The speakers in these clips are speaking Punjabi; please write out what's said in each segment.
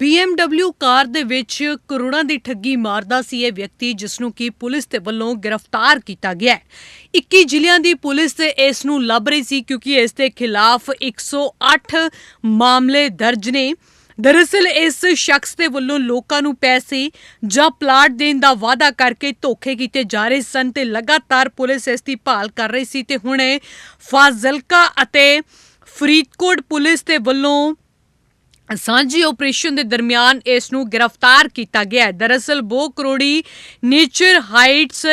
BMW ਕਾਰ ਦੇ ਵਿੱਚ ਕਰੋੜਾਂ ਦੀ ਠੱਗੀ ਮਾਰਦਾ ਸੀ ਇਹ ਵਿਅਕਤੀ ਜਿਸ ਨੂੰ ਕਿ ਪੁਲਿਸ ਦੇ ਵੱਲੋਂ ਗ੍ਰਿਫਤਾਰ ਕੀਤਾ ਗਿਆ ਹੈ। 21 ਜ਼ਿਲ੍ਹਿਆਂ ਦੀ ਪੁਲਿਸ ਇਸ ਨੂੰ ਲੱਭ ਰਹੀ ਸੀ ਕਿਉਂਕਿ ਇਸ ਦੇ ਖਿਲਾਫ 108 ਮਾਮਲੇ ਦਰਜ ਨੇ। ਦਰਅਸਲ, ਇਸ ਸ਼ਖਸ ਦੇ ਵੱਲੋਂ ਲੋਕਾਂ ਨੂੰ ਪੈਸੇ ਜਾਂ ਪਲਾਟ ਦੇਣ ਦਾ ਵਾਅਦਾ ਕਰਕੇ ਧੋਖੇ ਕੀਤੇ ਜਾ ਰਹੇ ਸਨ ਤੇ ਲਗਾਤਾਰ ਪੁਲਿਸ ਇਸ ਦੀ ਭਾਲ ਕਰ ਰਹੀ ਸੀ ਤੇ ਹੁਣ ਫਾਜ਼ਿਲਕਾ ਅਤੇ ਫਰੀਦਕੋਟ ਪੁਲਿਸ ਦੇ ਵੱਲੋਂ ਸਾਂਝੀ ਆਪਰੇਸ਼ਨ ਦੇ ਦਰਮਿਆਨ ਇਸ ਨੂੰ ਗ੍ਰਿਫਤਾਰ ਕੀਤਾ ਗਿਆ ਹੈ। ਦਰਅਸਲ ਬੋ ਕਰੋੜੀ ਨੇਚਰ ਹਾਈਟਸ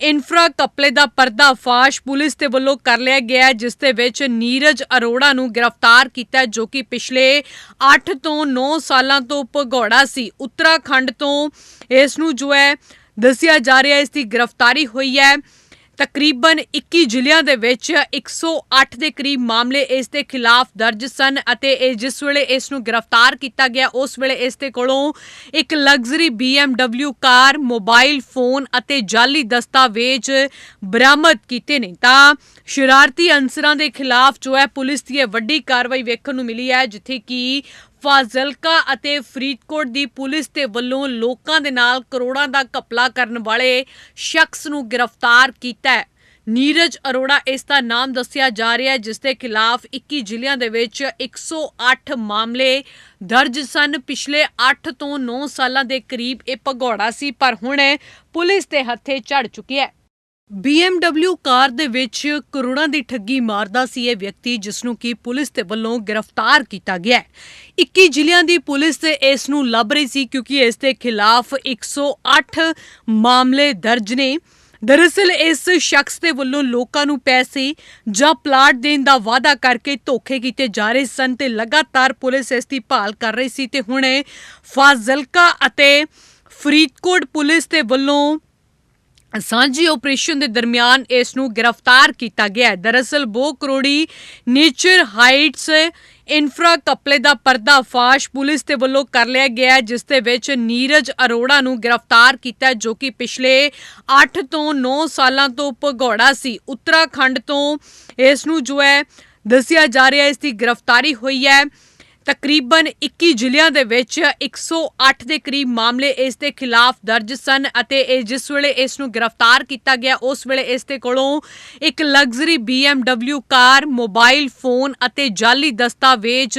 ਇਨਫਰਾ ਕਪਲੇ ਦਾ ਪਰਦਾ ਫਾਸ਼ ਪੁਲਿਸ ਦੇ ਵੱਲੋਂ ਕਰ ਲਿਆ ਗਿਆ ਜਿਸ ਦੇ ਵਿੱਚ ਨੀਰਜ ਅਰੋੜਾ ਨੂੰ ਗ੍ਰਿਫਤਾਰ ਕੀਤਾ ਜੋ ਕਿ ਪਿਛਲੇ 8 ਤੋਂ 9 ਸਾਲਾਂ ਤੋਂ ਭਗੌੜਾ ਸੀ। ਉੱਤਰਾਖੰਡ ਤੋਂ ਇਸ ਨੂੰ ਜੋ ਹੈ ਦੱਸਿਆ ਜਾ ਰਿਹਾ ਇਸ ਦੀ ਗ੍ਰਿਫਤਾਰੀ ਹੋਈ ਹੈ। ਤਕਰੀਬਨ 21 ਜ਼ਿਲ੍ਹਿਆਂ ਦੇ ਵਿੱਚ 108 ਦੇ ਕਰੀਬ ਮਾਮਲੇ ਇਸ ਦੇ ਖਿਲਾਫ ਦਰਜ ਸਨ ਅਤੇ ਇਹ ਜਿਸ ਵੇਲੇ ਇਸ ਨੂੰ ਗ੍ਰਿਫਤਾਰ ਕੀਤਾ ਗਿਆ, ਉਸ ਵੇਲੇ ਇਸ ਦੇ ਕੋਲੋਂ ਇੱਕ luxury BMW car, mobile phone ਅਤੇ ਜਾਲੀ ਦਸਤਾਵੇਜ਼ ਬਰਾਮਦ ਕੀਤੇ ਨੇ। ਤਾਂ ਸ਼ਰਾਰਤੀ ਅਨਸਰਾਂ ਦੇ ਖਿਲਾਫ ਜੋ ਹੈ ਪੁਲਿਸ ਦੀ ਇਹ ਵੱਡੀ ਕਾਰਵਾਈ ਵੇਖਣ ਨੂੰ ਮਿਲੀ ਹੈ, ਜਿੱਥੇ ਕਿ ਫਾਜ਼ਿਲਕਾ ਅਤੇ ਫਰੀਦਕੋਟ ਦੀ ਪੁਲਿਸ ਦੇ ਵੱਲੋਂ ਲੋਕਾਂ ਦੇ ਨਾਲ ਕਰੋੜਾਂ ਦਾ ਘਪਲਾ ਕਰਨ ਵਾਲੇ ਸ਼ਖਸ ਨੂੰ ਗ੍ਰਿਫਤਾਰ ਕੀਤਾ ਹੈ। ਨੀਰਜ ਅਰੋੜਾ ਇਸ ਦਾ ਨਾਮ ਦੱਸਿਆ ਜਾ ਰਿਹਾ ਹੈ, ਜਿਸ ਦੇ ਖਿਲਾਫ 21 ਜ਼ਿਲ੍ਹਿਆਂ ਦੇ ਵਿੱਚ 108 ਮਾਮਲੇ ਦਰਜ ਸਨ। ਪਿਛਲੇ 8 ਤੋਂ 9 ਸਾਲਾਂ ਦੇ ਕਰੀਬ ਇਹ ਭਗੌੜਾ ਸੀ, ਪਰ ਹੁਣ ਪੁਲਿਸ ਦੇ ਹੱਥੇ ਚੜ ਚੁੱਕੀ ਹੈ। BMW ਕਾਰ ਦੇ ਵਿੱਚ ਕਰੋੜਾਂ ਦੀ ਠੱਗੀ ਮਾਰਦਾ ਸੀ ਇਹ ਵਿਅਕਤੀ ਜਿਸ ਨੂੰ ਕਿ ਪੁਲਿਸ ਦੇ ਵੱਲੋਂ ਗ੍ਰਿਫਤਾਰ ਕੀਤਾ ਗਿਆ ਹੈ। 21 ਜ਼ਿਲ੍ਹਿਆਂ ਦੀ ਪੁਲਿਸ ਇਸ ਨੂੰ ਲੱਭ ਰਹੀ ਸੀ ਕਿਉਂਕਿ ਇਸ ਦੇ ਖਿਲਾਫ 108 ਮਾਮਲੇ ਦਰਜ ਨੇ। ਦਰਅਸਲ ਇਸ ਸ਼ਖਸ ਦੇ ਵੱਲੋਂ ਲੋਕਾਂ ਨੂੰ ਪੈਸੇ ਜਾਂ ਪਲਾਟ ਦੇਣ ਦਾ ਵਾਅਦਾ ਕਰਕੇ ਧੋਖੇ ਕੀਤੇ ਜਾ ਰਹੇ ਸਨ ਤੇ ਲਗਾਤਾਰ ਪੁਲਿਸ ਇਸ ਦੀ ਭਾਲ ਕਰ ਰਹੀ ਸੀ ਤੇ ਹੁਣ ਫਾਜ਼ਿਲਕਾ ਅਤੇ ਫਰੀਦਕੋਟ ਪੁਲਿਸ ਦੇ ਵੱਲੋਂ ਸਾਂਝੀ ਆਪਰੇਸ਼ਨ ਦੇ ਦਰਮਿਆਨ ਇਸ ਨੂੰ ਗ੍ਰਿਫਤਾਰ ਕੀਤਾ ਗਿਆ ਹੈ। ਦਰਅਸਲ, ਬੋ ਕਰੋੜੀ ਨੇਚਰ ਹਾਈਟਸ ਇਨਫਰਾ ਕਪਲੇ ਦਾ ਪਰਦਾਫਾਸ਼ ਪੁਲਿਸ ਦੇ ਵੱਲੋਂ ਕਰ ਲਿਆ ਗਿਆ ਜਿਸ ਦੇ ਵਿੱਚ ਨੀਰਜ ਅਰੋੜਾ ਨੂੰ ਗ੍ਰਿਫਤਾਰ ਕੀਤਾ ਜੋ ਕਿ ਪਿਛਲੇ 8 ਤੋਂ 9 ਸਾਲਾਂ ਤੋਂ ਭਗੌੜਾ ਸੀ। ਉੱਤਰਾਖੰਡ ਤੋਂ ਇਸ ਨੂੰ ਜੋ ਹੈ ਦੱਸਿਆ ਜਾ ਰਿਹਾ ਇਸ ਦੀ ਗ੍ਰਿਫਤਾਰੀ ਹੋਈ ਹੈ। ਤਕਰੀਬਨ 21 ਜ਼ਿਲ੍ਹਿਆਂ ਦੇ ਵਿੱਚ 108 ਦੇ ਕਰੀਬ ਮਾਮਲੇ ਇਸ ਦੇ ਖਿਲਾਫ ਦਰਜ ਸਨ ਅਤੇ ਇਹ ਜਿਸ ਵੇਲੇ ਇਸ ਨੂੰ ਗ੍ਰਿਫਤਾਰ ਕੀਤਾ ਗਿਆ, ਉਸ ਵੇਲੇ ਇਸ ਦੇ ਕੋਲੋਂ ਇੱਕ luxury BMW car, mobile phone ਅਤੇ ਜਾਲੀ ਦਸਤਾਵੇਜ਼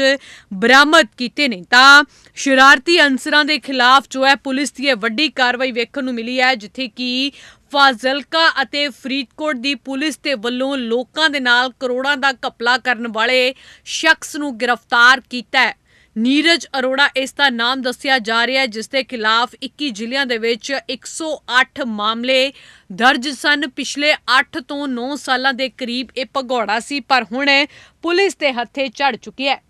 ਬਰਾਮਦ ਕੀਤੇ ਨੇ। ਤਾਂ ਸ਼ਰਾਰਤੀ ਅਨਸਰਾਂ ਦੇ ਖਿਲਾਫ ਜੋ ਹੈ ਪੁਲਿਸ ਦੀ ਇਹ ਵੱਡੀ ਕਾਰਵਾਈ ਵੇਖਣ ਨੂੰ ਮਿਲੀ ਹੈ, ਜਿੱਥੇ ਕਿ ਫਾਜ਼ਿਲਕਾ ਅਤੇ ਫਰੀਦਕੋਟ ਦੀ ਪੁਲਿਸ ਦੇ ਵੱਲੋਂ ਲੋਕਾਂ ਦੇ ਨਾਲ ਕਰੋੜਾਂ ਦਾ ਘਪਲਾ ਕਰਨ ਵਾਲੇ ਸ਼ਖਸ ਨੂੰ ਗ੍ਰਿਫਤਾਰ ਕੀਤਾ ਹੈ। ਨੀਰਜ ਅਰੋੜਾ ਇਸ ਦਾ ਨਾਮ ਦੱਸਿਆ ਜਾ ਰਿਹਾ ਹੈ ਜਿਸ ਦੇ ਖਿਲਾਫ 21 ਜ਼ਿਲ੍ਹਿਆਂ ਦੇ ਵਿੱਚ 108 ਮਾਮਲੇ ਦਰਜ ਸਨ। ਪਿਛਲੇ 8 ਤੋਂ 9 ਸਾਲਾਂ ਦੇ ਕਰੀਬ ਇਹ ਭਗੌੜਾ ਸੀ, ਪਰ ਹੁਣ ਪੁਲਿਸ ਦੇ ਹੱਥੇ ਚੜ ਚੁੱਕੀ ਹੈ।